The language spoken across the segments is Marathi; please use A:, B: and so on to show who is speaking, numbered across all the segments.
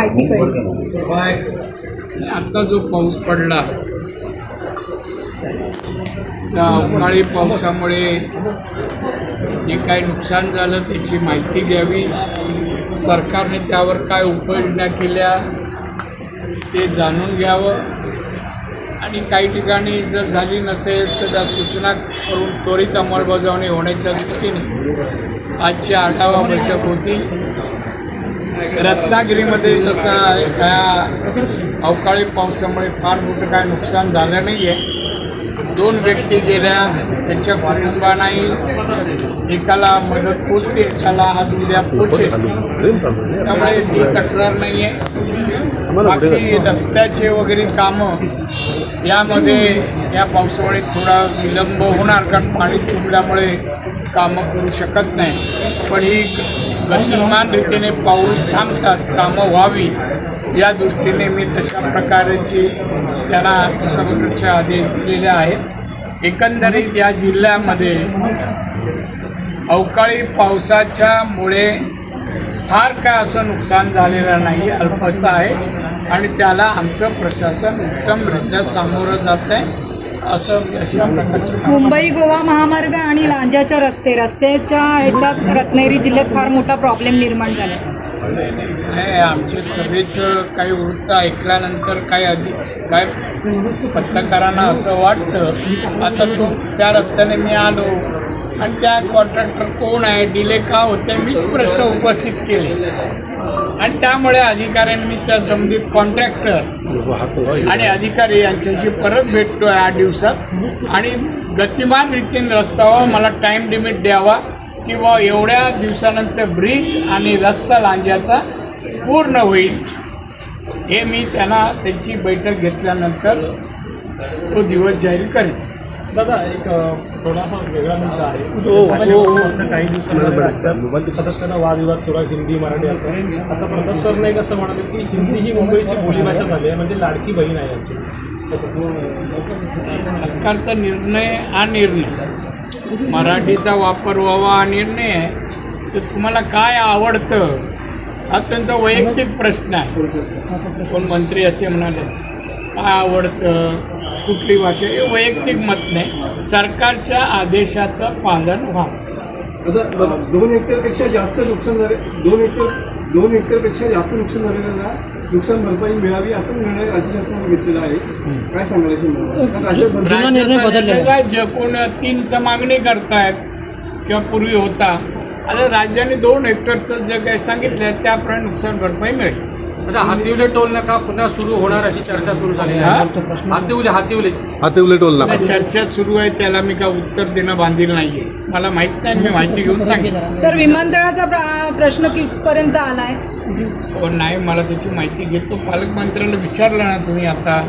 A: माहिती कळेल.
B: आता जो पाऊस पडला त्या अवकाळी पावसामुळे जे काही नुकसान झालं त्याची माहिती घ्यावी. सरकारने त्यावर काय उपाययोजना केल्या ते जाणून घ्यावं. आणि काही ठिकाणी जर झाली नसेल तर त्या सूचना करून त्वरित अंमलबजावणी होण्याच्या दृष्टीने आजची आढावा बैठक होती. रत्नागिरीमध्ये जसं या अवकाळी पावसामुळे फार मोठं काय नुकसान झालं नाही आहे दोन व्यक्ती गेल्या त्यांच्या कुटुंबांनाही एकाला मदत पोचते एकाला आज उद्या पोचेल त्यामुळे ती तक्रार नाही आहे बाकी रस्त्याचे वगैरे कामं यामध्ये या पावसामुळे थोडा विलंब होणार कारण पाणी तुंबल्यामुळे कामं करू शकत नाही. पण ही गतिमान रीतीने पाऊस थांबतात कामं व्हावी. या दृष्टीने मी तशा प्रकारची त्यांना तशा प्रकारचे आदेश दिलेले आहेत. एकंदरीत या जिल्ह्यामध्ये अवकाळी पावसाच्यामुळे फार काय असं नुकसान झालेलं नाही अल्पसं आहे. आणि त्याला आमचं प्रशासन उत्तमरित्या सामोरं जात आहे. असं म्हणजे अशा प्रकारची
A: मुंबई गोवा महामार्ग आणि लांजाच्या रस्ते रस्त्याच्या ह्याच्यात रत्नागिरी जिल्ह्यात फार मोठा प्रॉब्लेम निर्माण झाला
B: काय आमचे सभेच काही वृत्त ऐकल्यानंतर काय अधिक काय पत्रकारांना असं वाटतं? आता तो त्या रस्त्याने मी आलो आणि त्या कॉन्ट्रॅक्टर कोण आहे? डिले का होते? मीच प्रश्न उपस्थित केले. आणि त्यामुळे अधिकाऱ्यांनी संबंधित कॉन्ट्रॅक्टर आणि अधिकारी यांच्याशी परत भेटतो आठ दिवसात. आणि गतिमान रीतीने रस्त्यावर मला टाईम लिमिट द्यावा. किंवा एवढ्या दिवसानंतर ब्रिज आणि रस्ता लांजाचा पूर्ण होईल हे मी त्यांना त्यांची बैठक घेतल्यानंतर तो दिवस जाहीर करेन.
C: दादा एक थोडासा वेगळा मुद्दा आहे. मागच्या काही दिवसांमध्ये राज्यात सातत्यानं वादविवाद सुरू हिंदी मराठी असं. आता प्रताप सर एक असं म्हणाले की हिंदी ही मुंबईची बोलीभाषा झाली आहे म्हणजे लाडकी बहीण आहे आमची.
B: सरकारचा निर्णय हा निर्णय. मराठीचा वापर व्हावा हा निर्णय आहे. तर तुम्हाला काय आवडतं? हा त्यांचा वैयक्तिक प्रश्न आहे. कोण मंत्री असे म्हणाले काय आवडतं? कुठली भाषा? हे वैयक्तिक मत नाही. सरकारच्या आदेशाचं पालन व्हावं
D: आता दोन हेक्टरपेक्षा जास्त नुकसान झाले दोन हेक्टर दोन हेक्टरपेक्षा जास्त नुकसान झालेल्यांना नुकसान भरपाई मिळावी असा निर्णय राज्य शासनाने घेतलेला आहे. काय
B: काय? जे कोण तीनचं मागणी करतायत किंवा पूर्वी होता. आता राज्याने दोन हेक्टरचं जे काही सांगितलं त्याप्रमाणे नुकसान भरपाई मिळेल.
E: आता हातिवले टोल नाका पुन्हा सुरू होणार अशी चर्चा सुरू झालेली आहे. हातिवले हातिवले.
F: हातिवले टोल नाका.
B: चर्चा सुरू आहे त्याला मी काय उत्तर देणं बांधील नाहीये. मला माहीत नाही मी माहिती घेऊन सांगेन.
A: सर विमानतळाचा प्र- प्रश्न कितपर्यंत आलाय?
B: पण नाही मला त्याची माहिती घेतो पालकमंत्र्याला विचारलं ना तुम्ही आता.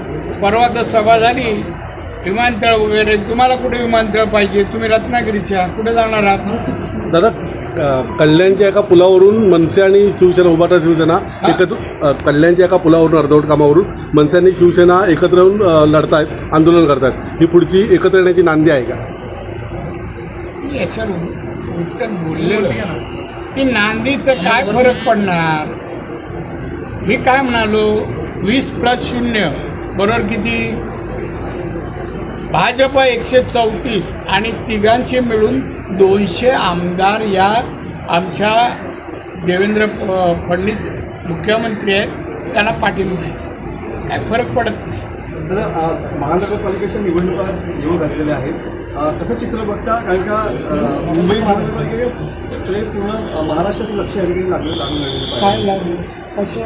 B: परवा तर सभा झाली. विमानतळ वगैरे तुम्हाला कुठे विमानतळ पाहिजे? तुम्ही रत्नागिरीच्या कुठे जाणार आहात?
F: दादा कल्याणच्या एका पुलावरून मनसे आणि शिवसेना उभाटा शिवसेना एकत्र कल्याणच्या एका पुलावरून अर्धवट कामावरून मनसे आणि शिवसेना एकत्र येऊन लढतायत आंदोलन करतायत. ही पुढची एकत्र येण्याची नांदी आहे का?
B: याच्यावर उत्तर बोललेलो. ती नांदीचं काय फरक पडणार? मी काय म्हणालो? वीस प्लस शून्य बरोबर किती? भाजप एकशे चौतीस आणि तिघांचे मिळून दोनशे आमदार या आमच्या देवेंद्र फ- फडणवीस मुख्यमंत्री आहेत त्यांना पाठिंबा आहे. काय फरक पडत नाही.
D: महानगरपालिकेच्या निवडणुका येऊन झालेल्या आहेत. कसं चित्र बघता? कारण का मुंबई महानगरपालिकेकडे पूर्ण महाराष्ट्रातील लक्ष या ठिकाणी लागलं आहे.
B: काय लागलं? कसे?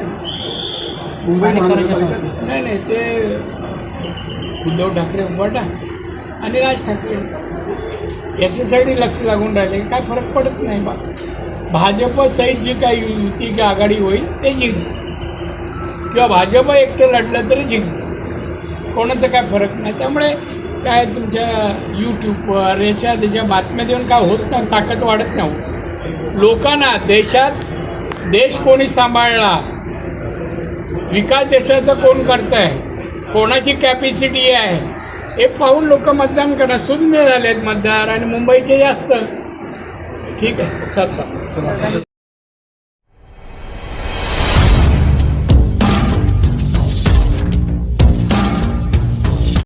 D: मुंबई महानगरपालिका
B: नाही नाही ते उद्धव ठाकरे उभाटा आणि राज ठाकरे. याच्यासाठी लक्ष लागून राहिले. काय फरक पडत नाही बा. भाजप सहित जी काही युती की आघाडी होईल ते जिंकते किंवा भाजप एकटं लढलं तरी जिंकते कोणाचा काय फरक नाही. त्यामुळे काय तुमच्या यूट्यूबवर याच्या त्याच्या बातम्या देऊन काय होत नाही ताकद वाढत नाही. लोकांना देशात देश कोणी सांभाळला विकास देशाचा कोण करत आहे कोणाची कॅपॅसिटी आहे हे पाहून लोक मतदान करणार शून्य आहेत मतदार आणि मुंबईचे जास्त. ठीक आहे चल चल.